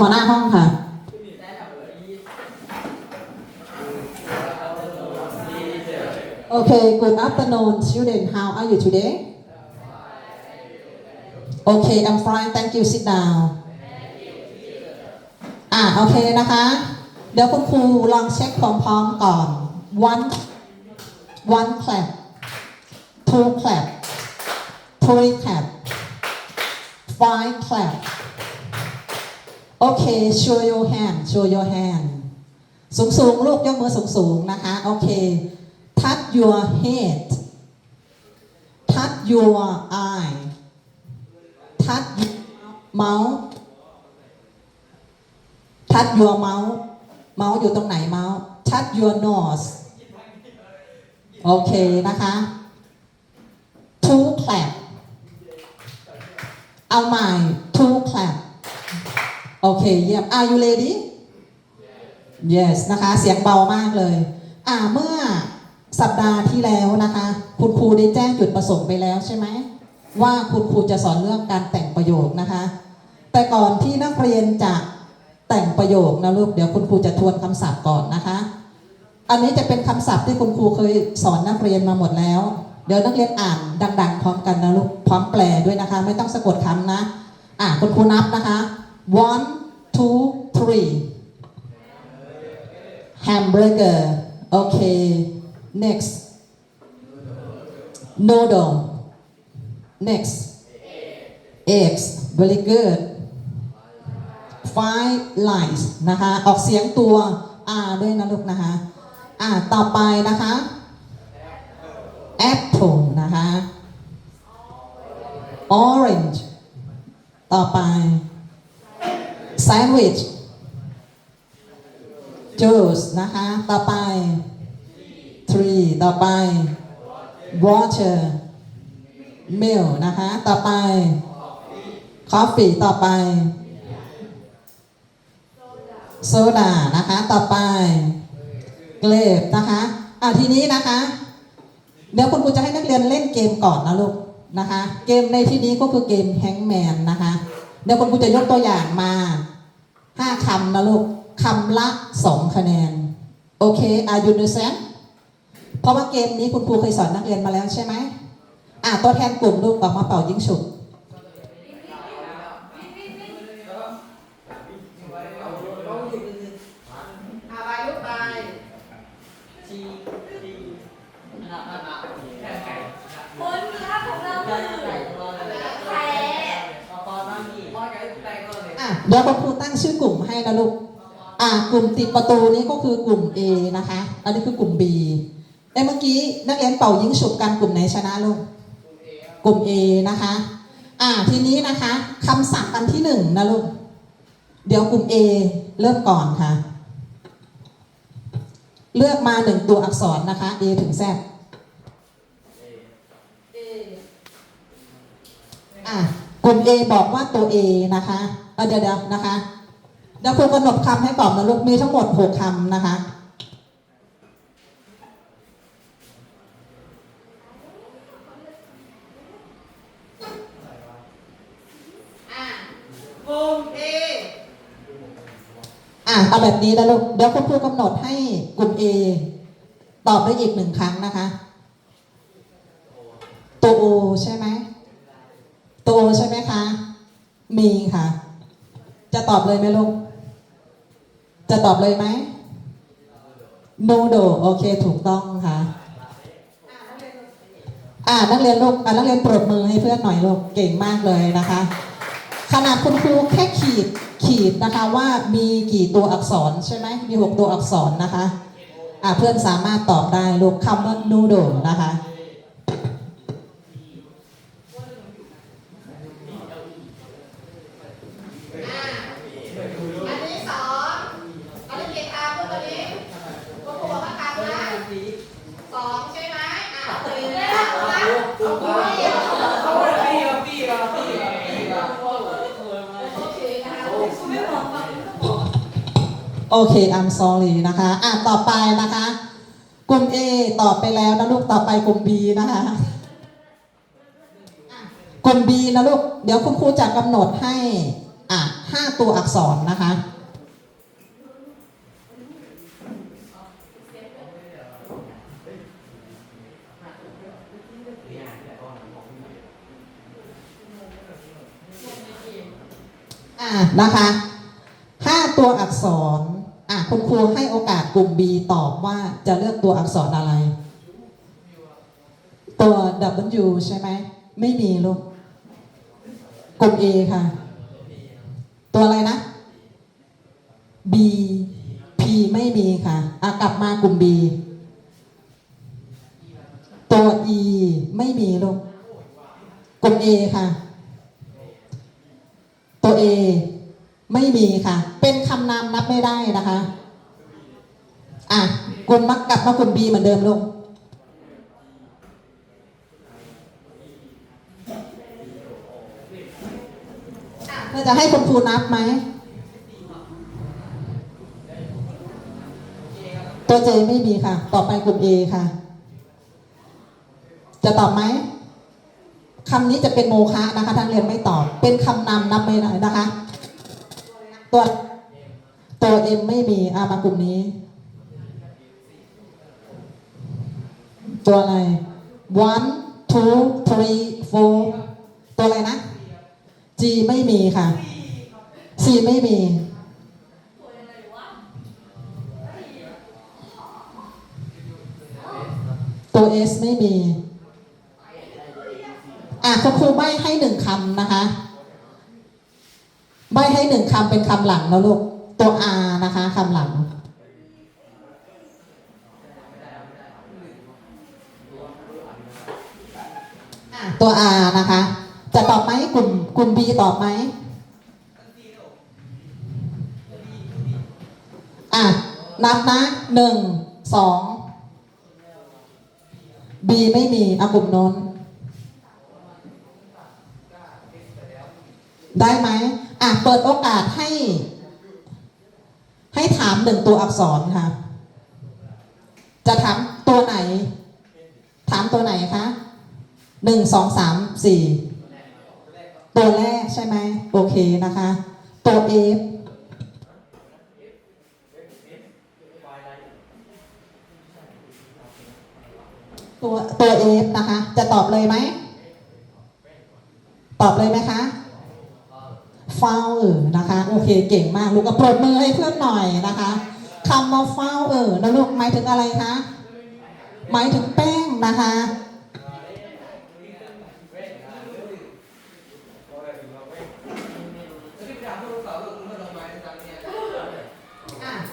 หัวหน้าห้องค่ะ Okay, good afternoon, student. How are you today? Okay, I'm fine. Thank you. Sit down. อ่าโอเคนะคะ เดี๋ยวคุณครูลองเช็คพร้อมๆก่อน one one clap two clap three clap five clap Okay show your hand show your hand สูงสูงลูกยกมือสูงสูงนะคะ โอเค touch your head touch your eye touch your mouth touch your mouth เมาส์อยู่ตรงไหนเมาส์ touch your nose โอเคนะคะ two clap เอาใหม่ two โอเค เยี่ยม Are you ready Yes นะคะ เสียงเบามากเลย อ่าเมื่อสัปดาห์ที่แล้วนะคะ คุณครูได้แจ้งจุดประสงค์ไปแล้วใช่ไหม ว่าคุณครูจะสอนเรื่องการแต่งประโยคนะคะ แต่ก่อนที่นักเรียนจะแต่งประโยคนะลูก เดี๋ยวคุณครูจะทวนคำศัพท์ก่อนนะคะ อันนี้จะเป็นคำศัพท์ที่คุณครูเคยสอนนักเรียนมาหมดแล้ว เดี๋ยวนักเรียนอ่านดัง ๆ พร้อมกันนะลูก พร้อมแปลด้วยนะคะ ไม่ต้องสะกดคำนะ อ่าคุณครูนับนะคะ one two three hamburger okay next noodle next eggs very good five lines นะคะออกเสียงตัว R ด้วยนะลูกนะคะอ่าต่อไปนะคะ apple นะคะ orange ต่อไป sandwich juice นะคะ ต่อไป tree ต่อไป water milk นะคะ ต่อไป coffee ต่อไปโซดานะคะ ต่อไปเกรดนะคะอะทีนี้นะคะ เดี๋ยวคุณครูจะให้นักเรียนเล่นเกมก่อนนะลูกนะคะ เกมในที่นี้ก็คือเกมแฮงแมนนะคะ เดี๋ยวคุณครูจะยกตัวอย่างมา ห้าคำนะลูกคำละสองคะแนน โอเคอายุนูเซนเพราะว่าเกมนี้คุณครูเคยสอนนักเรียนมาแล้วใช่ไหมอะตัวแทนกลุ่มลูกออกมาเป่ายิงฉุบ อาไปลูกไป ผลลัพธ์ของเราคือแพ้ อะ เดี๋ยวคุณครูตั้งชื่อกลุ่มให้นะลูกอะกลุ่มติดประตูนี้ก็คือกลุ่ม A นะคะ อันนี้คือกลุ่ม B เอ้เมื่อกี้นักเรียนเป่ายิงฉุบกันกลุ่มไหนชนะลูกกลุ่ม A นะคะอะทีนี้นะคะคำสั่งอันที่หนึ่งนะลูกเดี๋ยวกลุ่ม A เริ่มก่อนค่ะ เลือกมาหนึ่งตัวอักษรนะคะ A ถึง Z อะ กลุ่ม A บอกว่าตัว A นะคะเอ่อเดี๋ยวเดี๋ยวนะคะเดี๋ยวครูกำหนดคำให้ก่อนนะลูกมีทั้งหมดหกคำนะคะอะกลุ่มเออะเอาแบบนี้นะลูกเดี๋ยวคุณครูกำหนดให้กลุ่ม A ตอบได้อีกหนึ่งครั้งนะคะ ตัว O ใช่ไหม ตัวใช่ไหมคะ มีค่ะ จะตอบเลยไหมลูก จะตอบเลยไหม no do โอเค ถูกต้องค่ะ อ่านักเรียนลูกอ่านักเรียนปรบมือให้เพื่อนหน่อยลูก เก่งมากเลยนะคะ ขนาดคุณครูแค่ขีดขีดนะคะว่ามีกี่ตัวอักษรใช่ไหม มีหกตัวอักษรนะคะ อ่าเพื่อนสามารถตอบได้ลูกคำว่า noodle นะคะ อันที่สองอันนี้กี่คำลูกอันนี้พวกครูบอกว่าคำนะสองใช่ไหมอะสี่แล้วนะเอาไปโอเคนะคะ ไม่บอกฟัง โอเค I'm sorry นะคะ อะ ต่อไปนะคะ กลุ่ม A ตอบไปแล้วนะลูก ต่อไปกลุ่ม B นะคะกลุ่ม B นะลูก เดี๋ยวคุณครูจะกำหนดให้ อะห้าตัวอักษรนะคะอะนะคะห้าตัวอักษร อะคุณครูให้โอกาสกลุ่ม B ตอบว่าจะเลือกตัวอักษรอะไร ตัว W ใช่ไหม ไม่มีลูก กลุ่ม A ค่ะ ตัวอะไรนะ B P ไม่มีค่ะ อะ กลับมากลุ่ม B ตัว E ไม่มีลูก กลุ่ม A ค่ะ ตัว A ไม่มีค่ะ เป็นคำนามนับไม่ได้นะคะ อะกลุ่มมักกลับมากลุ่ม B เหมือนเดิมลูกอะเพื่อจะให้คุณครูนับไหม ตัว J ไม่มีค่ะ ต่อไปกลุ่ม A ค่ะ จะตอบไหมคำนี้จะเป็นโมฆะนะคะท่านเรียนไม่ตอบ เป็นคำนำนับไม่ได้นะคะ ตัวตัวเอ็มไม่มีอามากลุ่มนี้ ตัวอะไร one two three four ตัวอะไรนะ G ไม่มีค่ะ C ไม่มี ตัวยังไงวะตัว S ไม่มี อะคุณครูใบให้หนึ่งคำนะคะ ใบให้หนึ่งคำเป็นคำหลังนะลูก ตัว R นะคะคำหลัง ตัว R นะคะ จะตอบไหมกลุ่มกลุ่ม B ตอบไหมอะ นับนะหนึ่งสอง B ไม่มีอะกลุ่มโนนได้ไหม อะเปิดโอกาสให้ ให้ถามหนึ่งตัวอักษรค่ะ จะถามตัวไหน ถามตัวไหนคะหนึ่งสองสามสี่ตัวแรกใช่ไหมโอเคนะคะ ตัว F ตัวตัว F นะคะ จะตอบเลยไหม ตอบเลยไหมคะ ฝ้าเออนะคะ โอเคเก่งมากลูกกระปรบมือให้เพื่อนหน่อยนะคะคำว่าเฝ้าเออนะลูกหมายถึงอะไรคะหมายถึงแป้งนะคะ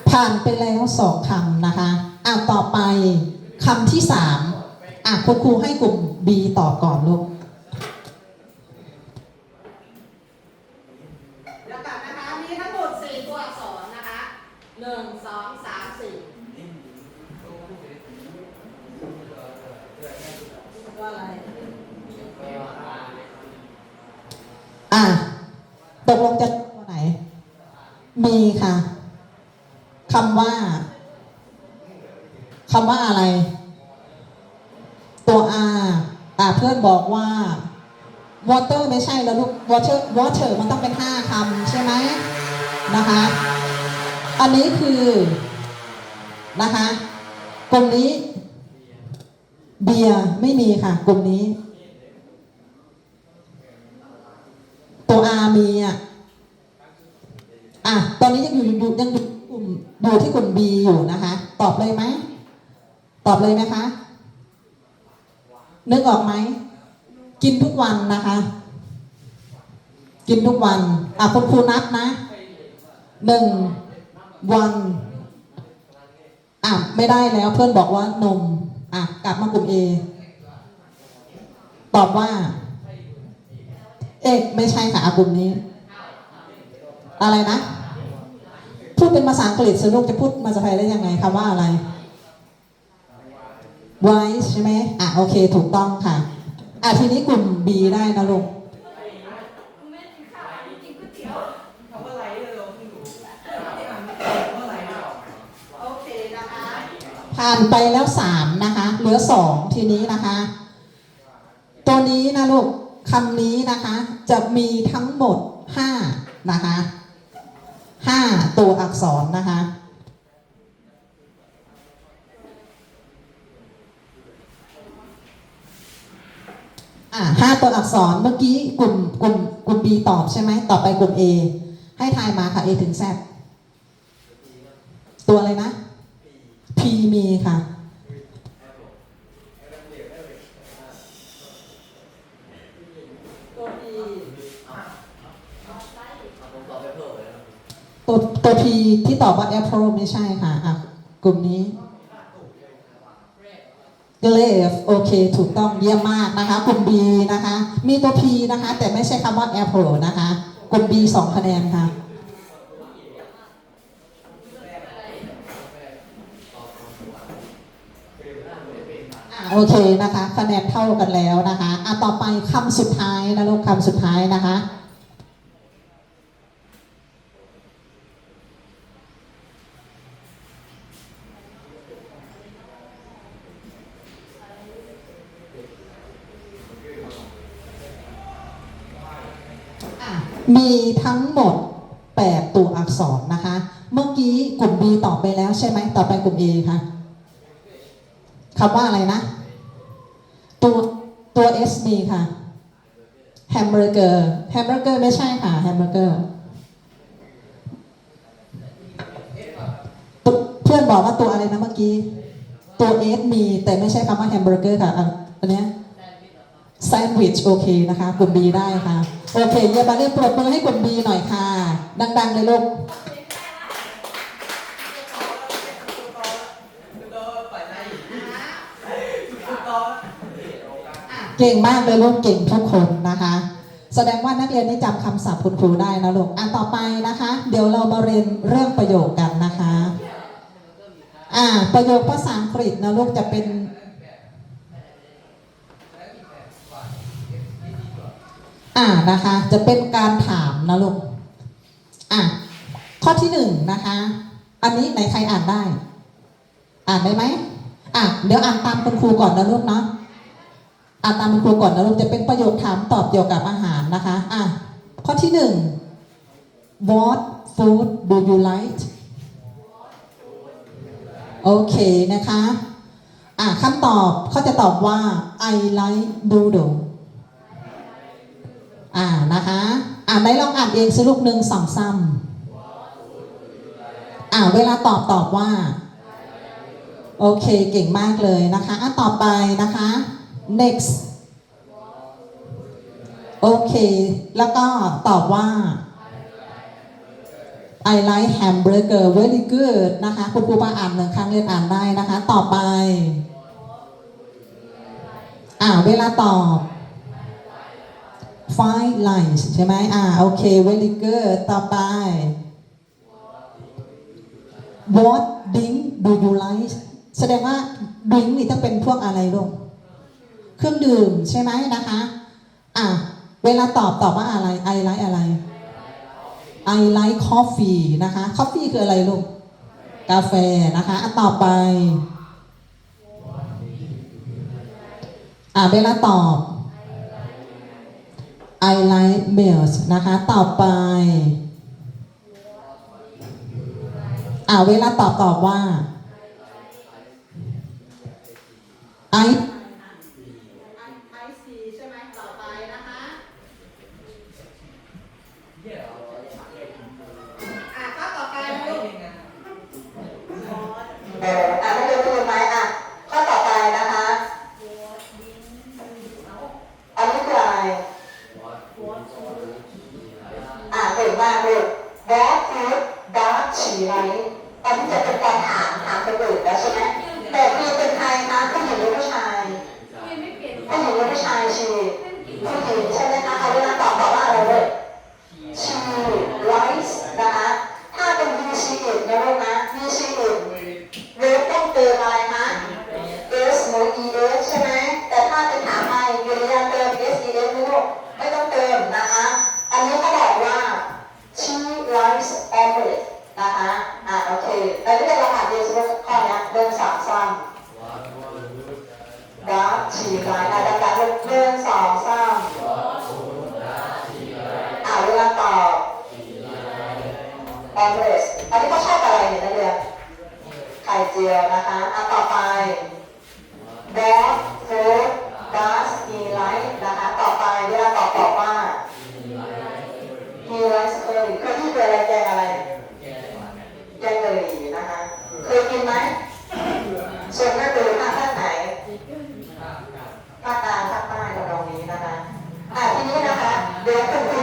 ผ่านไปแล้วสองคำนะคะอะต่อไปคำที่สามอะคุณครูให้กลุ่ม B ตอบก่อนลูก เดี๋ยวกลับนะคะ มีทั้งหมดสี่ตัวอักษรนะคะหนึ่งสองสามสี่ตัวอะไร อะตก ลงจะตัวไหน มีค่ะคำว่าคำว่าอะไร ตัว R อะเพื่อนบอกว่า water ไม่ใช่แล้วลูก water water มันต้องเป็นห้าคำใช่ไหมนะคะ อันนี้คือนะคะ กลุ่มนี้ เบียร์ไม่มีค่ะ กลุ่มนี้ ตัว R มีอะ อะ ตอนนี้ยังอยู่อยู่ยังอยู่กลุ่มอยู่ที่กลุ่ม B อยู่นะคะ ตอบเลยไหม ตอบเลยไหมคะ นึกออกไหม กินทุกวันนะคะ กินทุกวัน อะคุณครูนับนะ หนึ่งวันอะไม่ได้แล้วเพื่อนบอกว่านม อะกลับมากลุ่ม A ตอบว่า เอกไม่ใช่ค่ะกลุ่มนี้ อะไรนะ เป็นภาษาอังกฤษสนุกจะพูดภาษาไทยได้ยังไงคำว่าอะไร wise ใช่ไหมอะโอเค ถูกต้องค่ะ อะทีนี้กลุ่ม B ได้นะลูกกูไม่กินข้าวกูกผ่านไปแล้วสามนะคะ เหลือสองทีนี้นะคะ ตัวนี้นะลูกคำนี้นะคะ จะมีทั้งหมดห้านะคะ ห้าตัวอักษรนะคะ อ่าห้าตัวอักษรเมื่อกี้กลุ่มกลุ่มกลุ่ม B ตอบใช่ไหม ต่อไปกลุ่ม A ให้ทายมาค่ะ A ถึง Z ตัวอะไรนะ P มีค่ะ ตัวตัว P ที่ตอบว่า Apple ไม่ใช่ค่ะอะกลุ่มนี้ g l a v โอเค ถูกต้องเยี่ยมมากนะคะ กลุ่ม B นะคะ มีตัว P นะคะ แต่ไม่ใช่คำว่า Apple นะคะ กลุ่ม B สองคะแนนค่ะอะโอเคนะคะ คะแนนเท่ากันแล้วนะคะอะต่อไปคำสุดท้ายนะลูกคำสุดท้ายนะคะ มีทั้งหมด 8 ตัวอักษรนะคะ เมื่อกี้กลุ่ม B ตอบไปแล้วใช่ไหมต่อไปกลุ่ม A ค่ะคำว่าอะไรนะ ตัวตัว S มีค่ะแฮมเบอร์เกอร์แฮมเบอร์เกอร์ไม่ใช่ค่ะแฮมเบอร์เกอร์เพื่อนบอกว่าตัวอะไรนะเมื่อกี้ ตัว S มีแต่ไม่ใช่คำว่าแฮมเบอร์เกอร์ค่ะอันนี้แซนด์วิชโอเคนะคะกลุ่ม B ได้ค่ะ โอเคเยี่ยมมาเรีปรบมือให้กลุ่ม B หน่อยค่ะ ดังๆเลยลูกเก่งมากเลยลูกเก่งทุกคนนะคะ แสดงว่านักเรียนนี่จำคำศัพท์คุณครูได้นะลูกอันต่อไปนะคะ เดี๋ยวเรามาเรียนเรื่องประโยคกันนะคะ อ่าประโยคภาษาอังกฤษนะลูกจะเป็น อ่า นะคะ จะเป็นการถามนะลูกอะข้อที่หนึ่งนะคะ อันนี้ไหนใครอ่านได้ อ่านได้ไหมอะเดี๋ยวอ่านตามคุณครูก่อนนะลูกเนาะอ่านตามคุณครูก่อนนะลูกจะเป็นประโยคถามตอบเกี่ยวกับอาหารนะคะอะข้อที่หนึ่ง What food do you like โอเคนะคะ อะคำตอบเขาจะตอบว่า I like noodle อ่านะคะอ่านได้ลองอ่านเองสิลูกหนึ่งสองซ้ำอ่าเวลาตอบตอบว่า โอเคเก่งมากเลยนะคะอะต่อไปนะคะ next โอเค แล้วก็ตอบว่า I like hamburger very good นะคะ คุณครูปาอ่านหนึ่งครั้งเรียนอ่านได้นะคะ ต่อไป อ่าเวลาตอบ five lines ใช่ไหมอ่าโอเค very good ต่อไป what drink do you like แสดงว่า drink นี่ต้องเป็นพวกอะไรลูกเครื่องดื่มใช่ไหมนะคะ อะ เวลาตอบตอบว่าอะไร I like อะไร I like coffee นะคะ coffee คืออะไรลูก กาแฟนะคะอะต่อไป อะเวลาตอบ I like meals นะคะ ต่อไป อ่าเวลาตอบตอบว่า I ชีไรอาจจะกลับเป็นเรื่องสองสามอ่าเวลาตอบแอมเรสอันนี้เขาชอบอะไรเนี่ยนักเรียนไข่เจียวนะคะอะต่อไป What food does he like นะคะต่อไปเวลาตอบตอบว่า he likes curry เคยที่เป็นอะไรแกงอะไรแกงกะหรี่นะคะเคยกินไหมส่วนแม่ตื่น อาตารข้างใต้ราตรงนี้นะคะอ่าทีนี้นะคะ เดี๋ยวคุณครู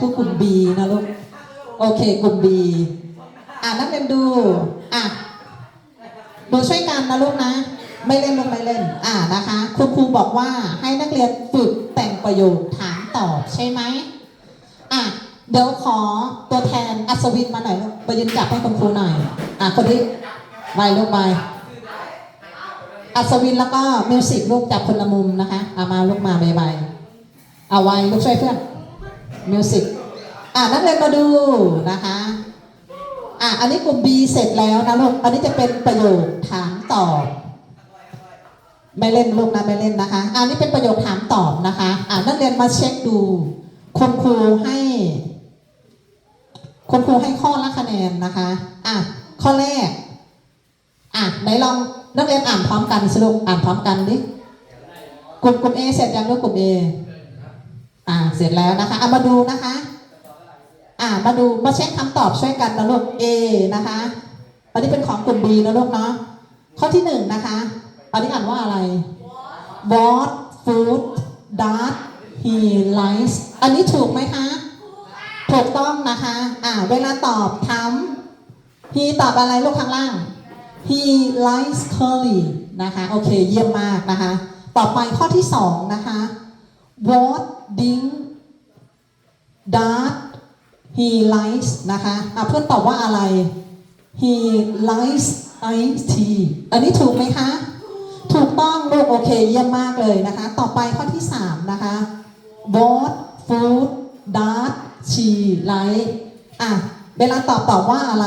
คือกลุ่ม B นะลูก โอเค กลุ่ม B อะนักเรียนดู อะดูช่วยกันนะลูกนะ ไม่เล่นลงไม่เล่น อะนะคะ คุณครูบอกว่าให้นักเรียนฝึกแต่งประโยคถามตอบใช่ไหมอะเดี๋ยวขอตัวแทนอัศวินมาหน่อยลูกไปยืนจับให้คุณครูหน่อย อะคนที่ไปลูกไปอัศวินแล้วก็มิวสิกลูกจับคนละมุมนะคะเอามาลูกมาใบๆเอาไว้ลูกช่วยเพื่อน มิวสิกอะนักเรียนมาดูนะคะอะอันนี้กลุ่ม B เสร็จแล้วนะลูกอันนี้จะเป็นประโยคถามตอบ ไม่เล่นลูกนะไม่เล่นนะคะอันนี้เป็นประโยคถามตอบนะคะอะนักเรียนมาเช็คดูคุณครูให้คุณครูให้ข้อละคะแนนนะคะอะข้อแรกอะไหนลองนักเรียนอ่านพร้อมกันสรุปอ่านพร้อมกันดิกลุ่มกลุ่ม A เสร็จยังลูกกลุ่ม A อ่าเสร็จแล้วนะคะเอามาดูนะคะ อ่ามาดูมาเช็คคำตอบช่วยกันนะลูก A นะคะอันนี้เป็นของกลุ่ม B นะลูกเนาะข้อที่หนึ่งนะคะอันนี้อ่านว่าอะไร What food does he likes อันนี้ถูกไหมคะ ถูกต้องนะคะ อ่าเวลาตอบถาม he ตอบอะไรลูกข้างล่าง he likes curly นะคะ โอเค เยี่ยมมากนะคะ ต่อไปข้อที่สองนะคะ what drink does he likes นะคะอะเพื่อนตอบว่าอะไร he likes iced tea อันนี้ถูกไหมคะ ถูกต้องลูกโอเคเยี่ยมมากเลยนะคะ ต่อไปข้อที่ 3 นะคะ what food does she like อะ เวลาตอบตอบว่าอะไร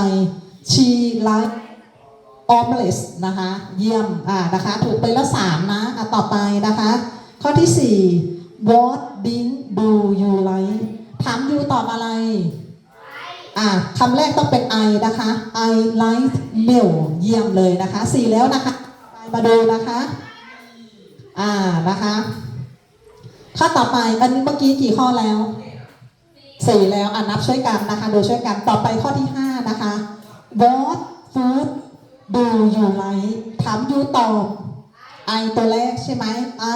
she like omelette นะคะ เยี่ยม อ่านะคะ ถูกไปแล้วสามนะ อะ ต่อไปนะคะ ข้อที่สี่ what drink do you like ถามยูตอบอะไรอะคำแรกต้องเป็น I นะคะ I like milk เยี่ยมเลยนะคะสี่แล้วนะคะไปมาดูนะคะ อ่านะคะข้อต่อไปอันนี้เมื่อกี้กี่ข้อแล้วสี่แล้วอะนับช่วยกันนะคะ ดูช่วยกันต่อไปข้อที่ห้านะคะ What food do you like ถามยูตอบ I ตัวแรกใช่ไหม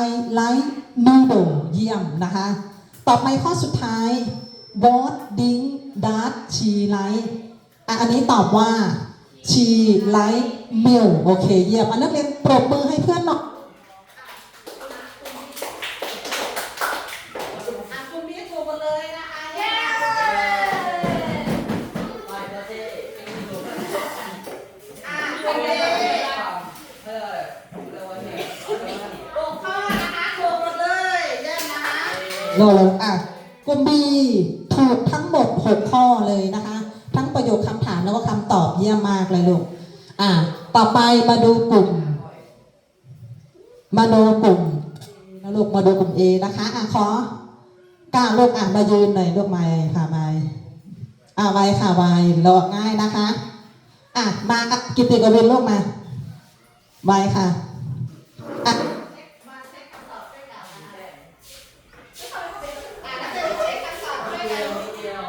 I like noodle เยี่ยมนะคะ ต่อไปข้อสุดท้าย What drink does she like อะอันนี้ตอบว่า she like milk โอเค เยี่ยม อันนักเรียนปรบมือให้เพื่อนหน่อยอะกลุ่มนี้ถูกหมดเลยนะคะเย้อะกลุ่ม A เออแล้ววันนี้ หกข้อนะคะถูกหมดเลยเยี่ยมนะคะ โลอะกลุ่ม B ถูกทั้งหมด 6 ข้อเลยนะคะ ทั้งประโยคคำถามแล้วก็คำตอบเยี่ยมมากเลยลูกอะต่อไปมาดูกลุ่ม มาดูกลุ่มนะลูกมาดูกลุ่ม A นะคะอะขอกล้าลูกอะมายืนหน่อยลูกไม้ค่ะไม้อะไว้ค่ะไว้หลอกง่ายนะคะอะมากับกิตติกวินลูกมาไว้ค่ะอะ มาเช็คคำตอบด้วยกันนะคะอ่านักเรียนเช็คคำตอบด้วยกัน เดียว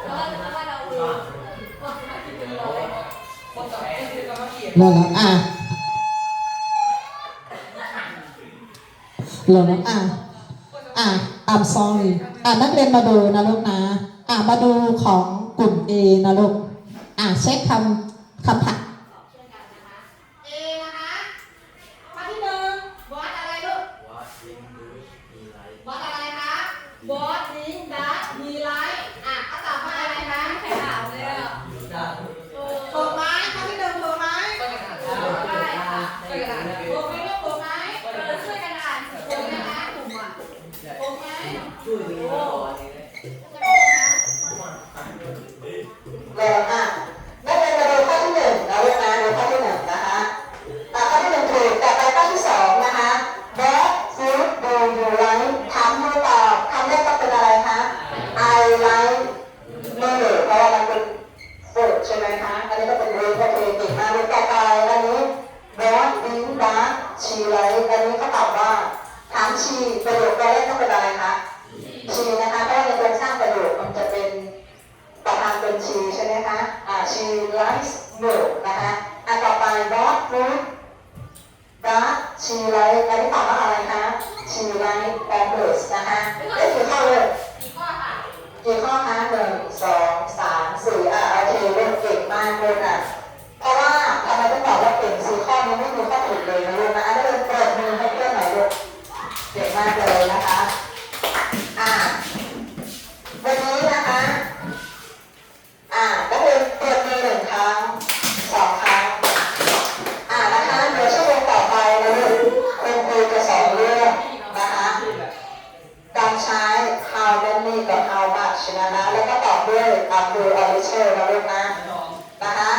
เพราะว่าเพราะว่าเราลืม คนต่อไปคือ ก็มาเนเริ่มแล้วอะเราเนาะอะอะ I'm sorry อะนักเรียนมาดูนะลูกนะ อะมาดูของกลุ่ม A นะลูก อะเช็คคำคำถาม โยคแรกต้องเป็นอะไรคะชีนะคะเพราะในโครงสร้างประโยคมันจะเป็นประธานเป็นชีใช่ไหมคะอ่า she likes milk นะคะอะต่อไป dog food dog she like อันนี้ตอบว่าอะไรคะ she like omelets นะคะได้กี่ข้อเลยกี่ข้อค่ะกี่ข้อคะหนึ่งสองสามสี่อะโอเคเล่นเก่งมากเลยอะเพราะว่าทำไมต้องบอกว่าเก่งสี่ข้อนี้ไม่มีข้อผิดเลยนะลูกนะอันนี้เป็นเปิดมือให้เพื่อนหน่อยลูกเก่งมากเลยนะคะ อ่า วันนี้นะคะ อ่าก็คือเปิดมือหนึ่งครั้งสองครั้ง อ่านะคะเดี๋ยวชั่วโมงต่อไปนะลูกคุณครูจะสอนเรื่องนะคะ การใช้ how many กับ how much นะนะแล้วก็ตอบด้วย up to or little นะลูกนะนะคะ